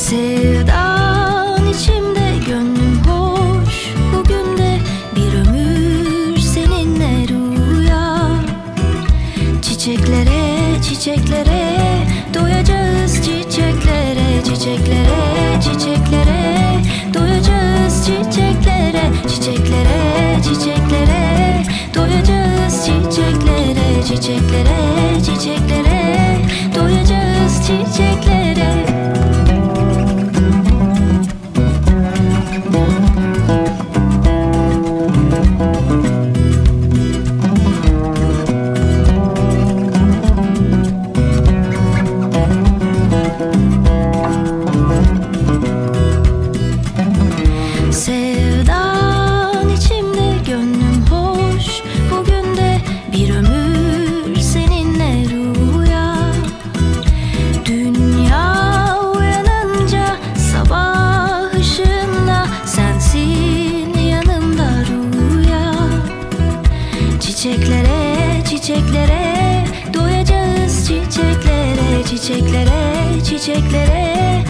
Sevdan içimde gönlüm hoş. Bugün de bir ömür seninle rüya. Çiçeklere çiçeklere doyacağız Çiçeklere çiçeklere çiçeklere doyacağız Çiçeklere çiçeklere çiçeklere doyacağız Çiçeklere çiçeklere çiçeklere. Çiçeklere, çiçeklere Doyacağız çiçeklere, çiçeklere, çiçeklere